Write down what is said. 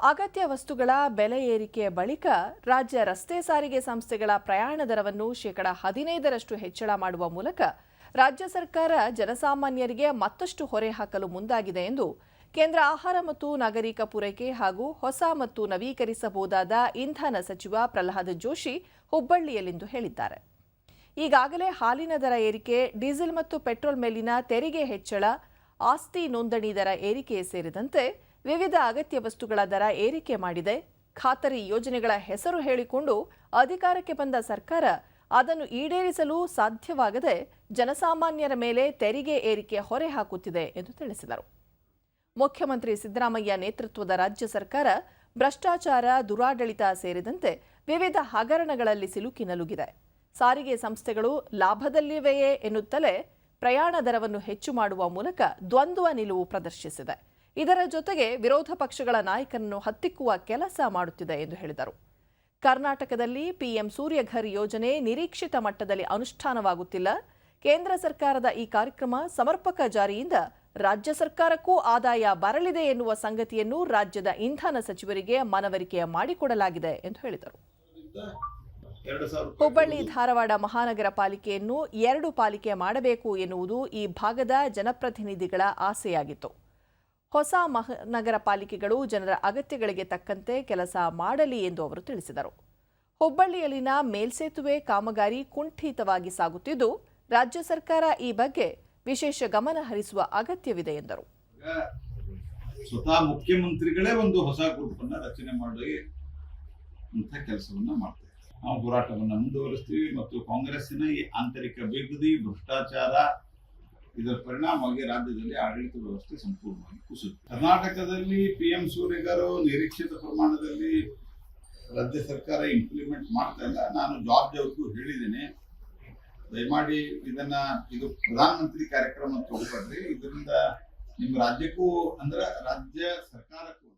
ಅಗತ್ಯ ವಸ್ತುಗಳ ಬೆಲೆ ಏರಿಕೆಯ ಬಳಿಕ ರಾಜ್ಯ ರಸ್ತೆ ಸಾರಿಗೆ ಸಂಸ್ಥೆಗಳ ಪ್ರಯಾಣ ದರವನ್ನು ಶೇಕಡ ಹದಿನೈದರಷ್ಟು ಹೆಚ್ಚಳ ಮಾಡುವ ಮೂಲಕ ರಾಜ್ಯ ಸರ್ಕಾರ ಜನಸಾಮಾನ್ಯರಿಗೆ ಮತ್ತಷ್ಟು ಹೊರೆ ಹಾಕಲು ಮುಂದಾಗಿದೆ ಎಂದು ಕೇಂದ್ರ ಆಹಾರ ಮತ್ತು ನಾಗರಿಕ ಪೂರೈಕೆ ಹಾಗೂ ಹೊಸ ಮತ್ತು ನವೀಕರಿಸಬಹುದಾದ ಇಂಧನ ಸಚಿವ ಪ್ರಹ್ಲಾದ್ ಜೋಶಿ ಹುಬ್ಬಳ್ಳಿಯಲ್ಲಿಂದು ಹೇಳಿದ್ದಾರೆ. ಈಗಾಗಲೇ ಹಾಲಿನ ದರ ಏರಿಕೆ, ಡೀಸೆಲ್ ಮತ್ತು ಪೆಟ್ರೋಲ್ ಮೇಲಿನ ತೆರಿಗೆ ಹೆಚ್ಚಳ, ಆಸ್ತಿ ನೋಂದಣಿ ದರ ಏರಿಕೆ ಸೇರಿದಂತೆ ವಿವಿಧ ಅಗತ್ಯ ವಸ್ತುಗಳ ದರ ಏರಿಕೆ ಮಾಡಿದೆ. ಖಾತರಿ ಯೋಜನೆಗಳ ಹೆಸರು ಹೇಳಿಕೊಂಡು ಅಧಿಕಾರಕ್ಕೆ ಬಂದ ಸರ್ಕಾರ ಅದನ್ನು ಈಡೇರಿಸಲು ಸಾಧ್ಯವಾಗದೆ ಜನಸಾಮಾನ್ಯರ ಮೇಲೆ ತೆರಿಗೆ ಏರಿಕೆ ಹೊರೆ ಹಾಕುತ್ತಿದೆ ಎಂದು ತಿಳಿಸಿದರು. ಮುಖ್ಯಮಂತ್ರಿ ಸಿದ್ದರಾಮಯ್ಯ ನೇತೃತ್ವದ ರಾಜ್ಯ ಸರ್ಕಾರ ಭ್ರಷ್ಟಾಚಾರ, ದುರಾಡಳಿತ ಸೇರಿದಂತೆ ವಿವಿಧ ಹಗರಣಗಳಲ್ಲಿ ಸಿಲುಕಿ ನಲುಗಿದೆ. ಸಾರಿಗೆ ಸಂಸ್ಥೆಗಳು ಲಾಭದಲ್ಲಿವೆಯೇ ಎನ್ನುತ್ತಲೇ ಪ್ರಯಾಣ ದರವನ್ನು ಹೆಚ್ಚು ಮಾಡುವ ಮೂಲಕ ದ್ವಂದ್ವ ನಿಲುವು ಪ್ರದರ್ಶಿಸಿದೆ. ಇದರ ಜೊತೆಗೆ ವಿರೋಧ ಪಕ್ಷಗಳ ನಾಯಕರನ್ನು ಹತ್ತಿಕ್ಕುವ ಕೆಲಸ ಮಾಡುತ್ತಿದೆ ಎಂದು ಹೇಳಿದರು. ಕರ್ನಾಟಕದಲ್ಲಿ ಪಿಎಂ ಸೂರ್ಯಘರ್ ಯೋಜನೆ ನಿರೀಕ್ಷಿತ ಮಟ್ಟದಲ್ಲಿ ಅನುಷ್ಠಾನವಾಗುತ್ತಿಲ್ಲ. ಕೇಂದ್ರ ಸರ್ಕಾರದ ಈ ಕಾರ್ಯಕ್ರಮ ಸಮರ್ಪಕ ಜಾರಿಯಿಂದ ರಾಜ್ಯ ಸರ್ಕಾರಕ್ಕೂ ಆದಾಯ ಬರಲಿದೆ ಎನ್ನುವ ಸಂಗತಿಯನ್ನು ರಾಜ್ಯದ ಇಂಧನ ಸಚಿವರಿಗೆ ಮನವರಿಕೆ ಮಾಡಿಕೊಡಲಾಗಿದೆ ಎಂದು ಹೇಳಿದರು. ಹುಬ್ಬಳ್ಳಿ ಧಾರವಾಡ ಮಹಾನಗರ ಪಾಲಿಕೆಯನ್ನು ಎರಡು ಪಾಲಿಕೆ ಮಾಡಬೇಕು ಎನ್ನುವುದು ಈ ಭಾಗದ ಜನಪ್ರತಿನಿಧಿಗಳ ಆಸೆಯಾಗಿತ್ತು. ಹೊಸ ಮಹಾನಗರ ಪಾಲಿಕೆಗಳು ಜನರ ಅಗತ್ಯಗಳಿಗೆ ತಕ್ಕಂತೆ ಕೆಲಸ ಮಾಡಲಿ ಎಂದು ಅವರು ತಿಳಿಸಿದರು. ಹುಬ್ಬಳ್ಳಿಯಲ್ಲಿನ ಮೇಲ್ಸೇತುವೆ ಕಾಮಗಾರಿ ಕುಂಠಿತವಾಗಿ ಸಾಗುತ್ತಿದ್ದು, ರಾಜ್ಯ ಸರ್ಕಾರ ಈ ಬಗ್ಗೆ ವಿಶೇಷ ಗಮನ ಹರಿಸುವ ಅಗತ್ಯವಿದೆ ಎಂದರು. ಸ್ವತಃ ಮುಖ್ಯಮಂತ್ರಿಗಳೇ ಒಂದು ಹೊಸ ಗ್ರೂಪ್ ಅನ್ನ ರಚನೆ ಮಾಡಿ ಅಂತ ಕೆಲಸವನ್ನ ನಾವು ಹೋರಾಟವನ್ನ ಮುಂದುವರಿಸ್ತೀವಿ ಮತ್ತು ಕಾಂಗ್ರೆಸ್ಸಿನ ಈ ಆಂತರಿಕ ಬಿಗುದಿ ಭ್ರಷ್ಟಾಚಾರ ಇದರ ಪರಿಣಾಮವಾಗಿ ರಾಜ್ಯದಲ್ಲಿ ಆಡಳಿತ ವ್ಯವಸ್ಥೆ ಸಂಪೂರ್ಣವಾಗಿ ಕುಸಿತು ಕರ್ನಾಟಕದಲ್ಲಿ ಪಿ ಎಂ ಸೂರ್ಯಗರು ನಿರೀಕ್ಷಿತ ಪ್ರಮಾಣದಲ್ಲಿ ರಾಜ್ಯ ಸರ್ಕಾರ ಇಂಪ್ಲಿಮೆಂಟ್ ಮಾಡ್ತಾ ಇಲ್ಲ. ನಾನು ಜಾರ್ಜ್ ಅವ್ರಿಗೂ ಹೇಳಿದ್ದೇನೆ. ದಯಮಾಡಿ ಇದನ್ನ, ಇದು ಪ್ರಧಾನಮಂತ್ರಿ ಕಾರ್ಯಕ್ರಮ ತಗೊಳ್ಬೇಡ್ರಿ ಇದರಿಂದ ನಿಮ್ಮ ರಾಜ್ಯಕ್ಕೂ ಅಂದ್ರೆ ರಾಜ್ಯ ಸರ್ಕಾರಕ್ಕೂ